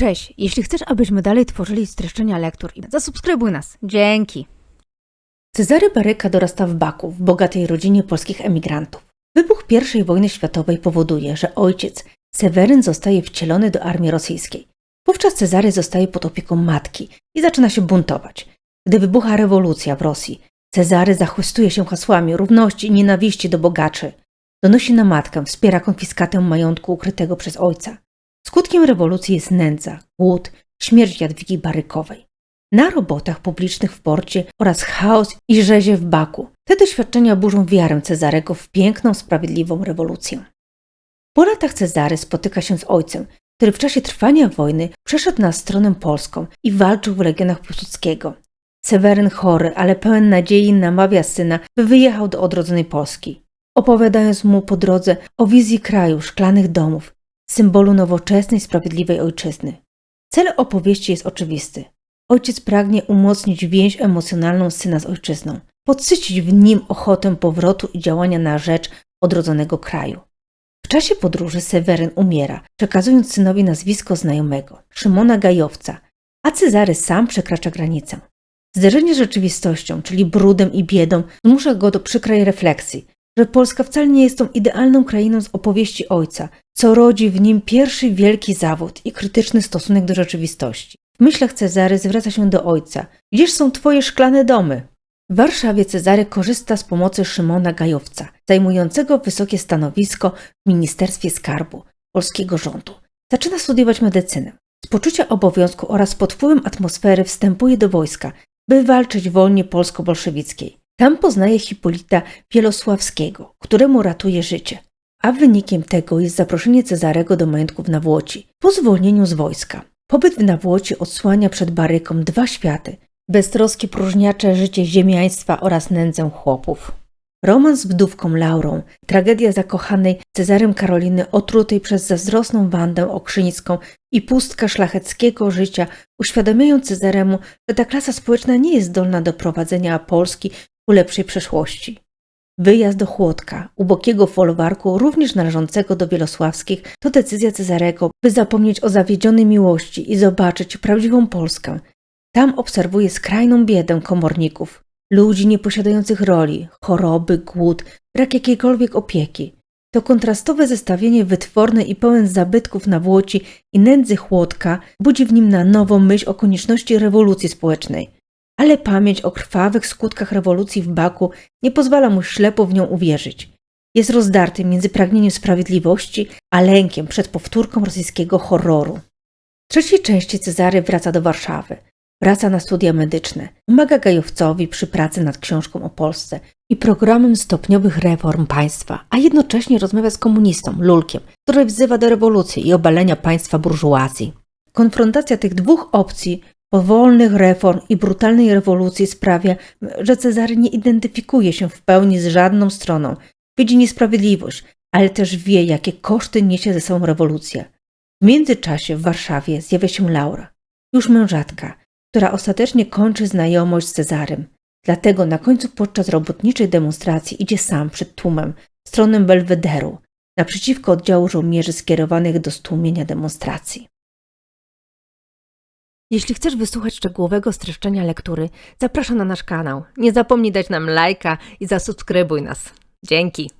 Cześć, jeśli chcesz, abyśmy dalej tworzyli streszczenia lektur, zasubskrybuj nas. Dzięki. Cezary Baryka dorasta w Baku, w bogatej rodzinie polskich emigrantów. Wybuch I wojny światowej powoduje, że ojciec Seweryn zostaje wcielony do armii rosyjskiej. Wówczas Cezary zostaje pod opieką matki i zaczyna się buntować. Gdy wybucha rewolucja w Rosji, Cezary zachłystuje się hasłami równości i nienawiści do bogaczy. Donosi na matkę, wspiera konfiskatę majątku ukrytego przez ojca. Skutkiem rewolucji jest nędza, głód, śmierć Jadwigi Barykowej. Na robotach publicznych w porcie oraz chaos i rzezie w Baku. Te doświadczenia burzą wiarę Cezarego w piękną, sprawiedliwą rewolucję. Po latach Cezary spotyka się z ojcem, który w czasie trwania wojny przeszedł na stronę polską i walczył w legionach Piłsudskiego. Seweryn chory, ale pełen nadziei namawia syna, by wyjechał do odrodzonej Polski. Opowiadając mu po drodze o wizji kraju, szklanych domów, symbolu nowoczesnej, sprawiedliwej ojczyzny. Cel opowieści jest oczywisty. Ojciec pragnie umocnić więź emocjonalną syna z ojczyzną, podsycić w nim ochotę powrotu i działania na rzecz odrodzonego kraju. W czasie podróży Seweryn umiera, przekazując synowi nazwisko znajomego, Szymona Gajowca, a Cezary sam przekracza granicę. Zderzenie z rzeczywistością, czyli brudem i biedą, zmusza go do przykrej refleksji, że Polska wcale nie jest tą idealną krainą z opowieści ojca, co rodzi w nim pierwszy wielki zawód i krytyczny stosunek do rzeczywistości. W myślach Cezary zwraca się do ojca. Gdzież są twoje szklane domy? W Warszawie Cezary korzysta z pomocy Szymona Gajowca, zajmującego wysokie stanowisko w Ministerstwie Skarbu polskiego rządu. Zaczyna studiować medycynę. Z poczucia obowiązku oraz pod wpływem atmosfery wstępuje do wojska, by walczyć w wojnie polsko-bolszewickiej. Tam poznaje Hipolita Wielosławskiego, któremu ratuje życie. A wynikiem tego jest zaproszenie Cezarego do majątków na Włoci, po zwolnieniu z wojska. Pobyt na Włoci odsłania przed baryką dwa światy, beztroskie próżniacze życie ziemiaństwa oraz nędzę chłopów. Romans z wdówką Laurą, tragedia zakochanej Cezarem Karoliny otrutej przez zazdrosną Wandę Okrzyńską i pustka szlacheckiego życia uświadamiają Cezaremu, że ta klasa społeczna nie jest zdolna do prowadzenia Polski ku lepszej przeszłości. Wyjazd do Chłodka, ubokiego folwarku, również należącego do Wielosławskich, to decyzja Cezarego, by zapomnieć o zawiedzionej miłości i zobaczyć prawdziwą Polskę. Tam obserwuje skrajną biedę komorników, ludzi nieposiadających roli, choroby, głód, brak jakiejkolwiek opieki. To kontrastowe zestawienie wytworne i pełen zabytków na Włoci i nędzy Chłodka budzi w nim na nowo myśl o konieczności rewolucji społecznej – ale pamięć o krwawych skutkach rewolucji w Baku nie pozwala mu ślepo w nią uwierzyć. Jest rozdarty między pragnieniem sprawiedliwości a lękiem przed powtórką rosyjskiego horroru. W trzeciej części Cezary wraca do Warszawy. Wraca na studia medyczne. Pomaga Gajowcowi przy pracy nad książką o Polsce i programem stopniowych reform państwa, a jednocześnie rozmawia z komunistą, Lulkiem, który wzywa do rewolucji i obalenia państwa burżuazji. Konfrontacja tych dwóch opcji powolnych reform i brutalnej rewolucji sprawia, że Cezary nie identyfikuje się w pełni z żadną stroną. Widzi niesprawiedliwość, ale też wie, jakie koszty niesie ze sobą rewolucja. W międzyczasie w Warszawie zjawia się Laura, już mężatka, która ostatecznie kończy znajomość z Cezarym. Dlatego na końcu podczas robotniczej demonstracji idzie sam przed tłumem w stronę Belwederu, naprzeciwko oddziału żołnierzy skierowanych do stłumienia demonstracji. Jeśli chcesz wysłuchać szczegółowego streszczenia lektury, zapraszam na nasz kanał. Nie zapomnij dać nam lajka i zasubskrybuj nas. Dzięki.